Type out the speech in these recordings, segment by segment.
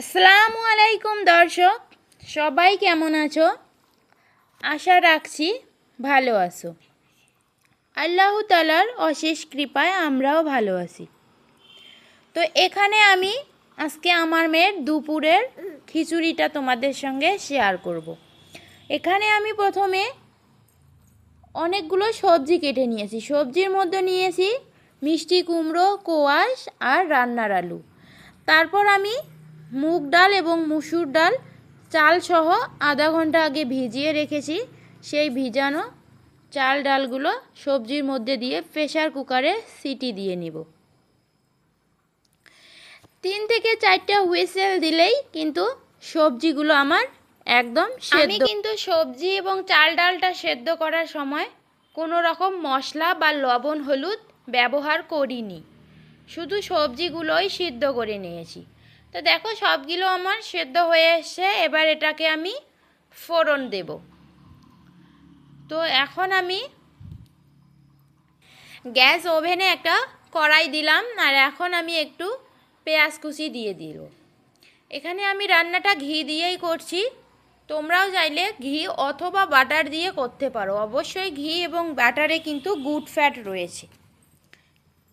আসসালামু আলাইকুম, দর্শক। সবাই কেমন আছো? আশা রাখছি ভালো আছো। আল্লাহ তালার অশেষ কৃপায় আমরাও ভালো আছি। তো এখানে আমি আজকে আমার মেয়ের দুপুরের খিচুড়িটা তোমাদের সঙ্গে শেয়ার করব। এখানে আমি প্রথমে অনেকগুলো সবজি কেটে নিয়েছি। সবজির মধ্যে নিয়েছি মিষ্টি কুমড়ো, কোয়াশ আর রান্নার আলু। তারপর আমি মুগ ডাল এবং মুসুর ডাল চাল সহ আধা ঘণ্টা আগে ভিজিয়ে রেখেছি। সেই ভিজানো চাল ডালগুলো সবজির মধ্যে দিয়ে প্রেশার কুকারে সিটি দিয়ে নিব। তিন থেকে চারটা হুইসেল দিলেই কিন্তু সবজিগুলো আমার একদম আমি কিন্তু সবজি এবং চাল ডালটা সেদ্ধ করার সময় কোনো রকম মশলা বা লবণ, হলুদ ব্যবহার করিনি। শুধু সবজিগুলোই সিদ্ধ করে নিয়েছি। তো দেখো, সবগুলো আমার সেদ্ধ হয়ে এসছে এবার এটাকে আমি ফোড়ন দেব। তো এখন আমি গ্যাস ওভেনে একটা কড়াই দিলাম, আর এখন আমি একটু পেঁয়াজ কুচি দিয়ে দিল। এখানে আমি রান্নাটা ঘি দিয়েই করছি। তোমরাও চাইলে ঘি অথবা বাটার দিয়ে করতে পারো। অবশ্যই ঘি এবং বাটারে কিন্তু গুড ফ্যাট রয়েছে।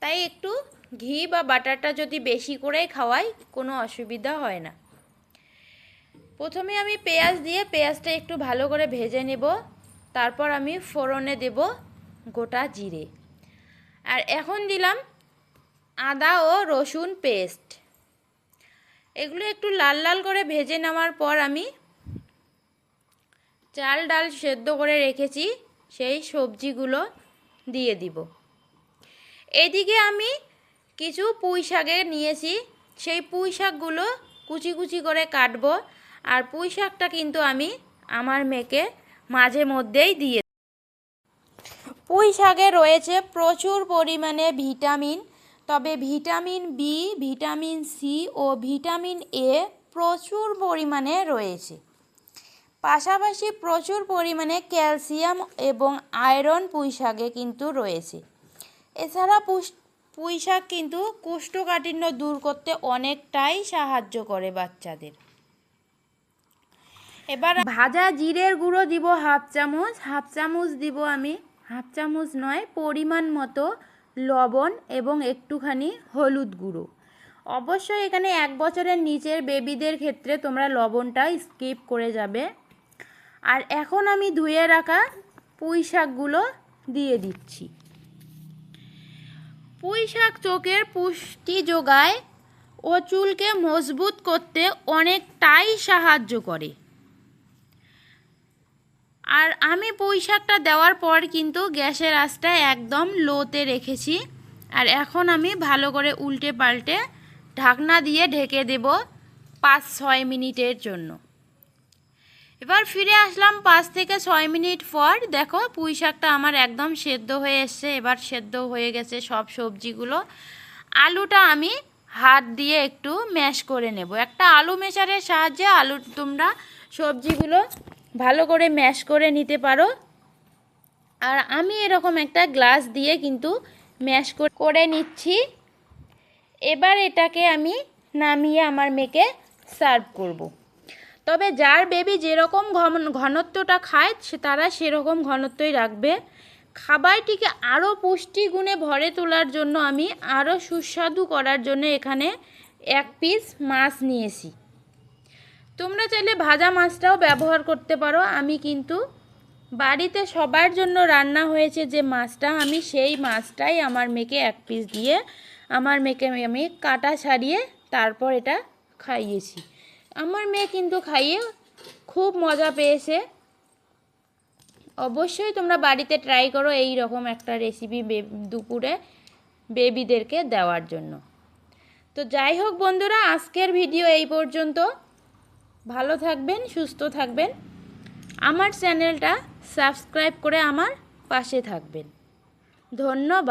তাই একটু ঘি বা বাটারটা যদি বেশি করে খাওয়াই, কোনো অসুবিধা হয় না। প্রথমে আমি পেঁয়াজ দিয়ে পেঁয়াজটা একটু ভালো করে ভেজে নেব। তারপর আমি ফোড়নে দেব গোটা জিরে। আর এখন দিলাম আদা ও রসুন পেস্ট। এগুলো একটু লাল লাল করে ভেজে নেওয়ার পর আমি চাল ডাল সেদ্ধ করে রেখেছি, সেই সবজিগুলো দিয়ে দিব। এদিকে আমি কিছু পুঁই শাকে নিয়েছি। সেই পুঁই শাকগুলো কুচি কুচি করে কাটবো। আর পুঁই শাকটা কিন্তু আমি আমার মেয়েকে মাঝে মধ্যেই দিয়ে পুঁই শাকে রয়েছে প্রচুর পরিমাণে ভিটামিন। তবে ভিটামিন বি, ভিটামিন সি ও ভিটামিন এ প্রচুর পরিমাণে রয়েছে। পাশাপাশি প্রচুর পরিমাণে ক্যালসিয়াম এবং আয়রন পুঁই শাকে কিন্তু রয়েছে। এছাড়া পুঁই শাক কিন্তু কোষ্ঠকাঠিন্য দূর করতে অনেকটাই সাহায্য করে বাচ্চাদের। এবার ভাজা জিরের গুঁড়ো দিব হাফ চামচ হাফ চামচ দিব আমি, হাফ চামচ নয়, পরিমাণ মতো লবণ এবং একটুখানি হলুদ গুঁড়ো। অবশ্যই এখানে এক বছরের নিচের বেবিদের ক্ষেত্রে তোমরা লবণটা স্কিপ করে যাবে। আর এখন আমি ধুয়ে রাখা পুঁই শাকগুলো দিয়ে দিচ্ছি। পুঁই শাক চোখের পুষ্টি যোগায় ও চুলকে মজবুত করতে অনেকটাই সাহায্য করে। আর আমি পুঁই শাকটা দেওয়ার পর কিন্তু গ্যাসের আঁচটা একদম লোতে রেখেছি। আর এখন আমি ভালো করে উল্টে পাল্টে ঢাকনা দিয়ে ঢেকে দেব পাঁচ ছয় মিনিটের জন্য। এবার ফিরে আসলাম পাঁচ থেকে ছয় মিনিট পর। দেখো, পুঁই শাকটা আমার একদম সেদ্ধ হয়ে এসছে। এবার সেদ্ধ হয়ে গেছে সব সবজিগুলো। আলুটা আমি হাত দিয়ে একটু ম্যাশ করে নেব। একটা আলু মেশারের সাহায্যে আলু তোমরা সবজিগুলো ভালো করে ম্যাশ করে নিতে পারো। আর আমি এরকম একটা গ্লাস দিয়ে কিন্তু ম্যাশ করে নিচ্ছি। এবার এটাকে আমি নামিয়ে আমার মেয়েকে সার্ভ করব। তবে যার বেবি যেরকম ঘনত্বটা খায়, সে তারা সেরকম ঘনত্বই রাখবে। খাবারটিকে আরও পুষ্টিগুণে ভরে তোলার জন্য আমি আরও সুস্বাদু করার জন্য এখানে এক পিস মাছ নিয়েছি। তোমরা চাইলে ভাজা মাছটাও ব্যবহার করতে পারো। আমি কিন্তু বাড়িতে সবার জন্য রান্না হয়েছে যে মাছটা, আমি সেই মাছটাই আমার মেয়েকে এক পিস দিয়ে, আমার মেয়েকে আমি কাটা ছাড়িয়ে তারপর এটা খাইয়েছি। আমার মেয়ে কিন্তু খাইয়ে খুব মজা পেয়েছে। অবশ্যই তোমরা বাড়িতে ট্রাই করো এই রকম একটা রেসিপি দুপুরে বেবিদেরকে দেওয়ার জন্য। তো যাই হোক বন্ধুরা, আজকের ভিডিও এই পর্যন্ত। ভালো থাকবেন, সুস্থ থাকবেন। আমার চ্যানেলটা সাবস্ক্রাইব করে আমার পাশে থাকবেন। ধন্যবাদ।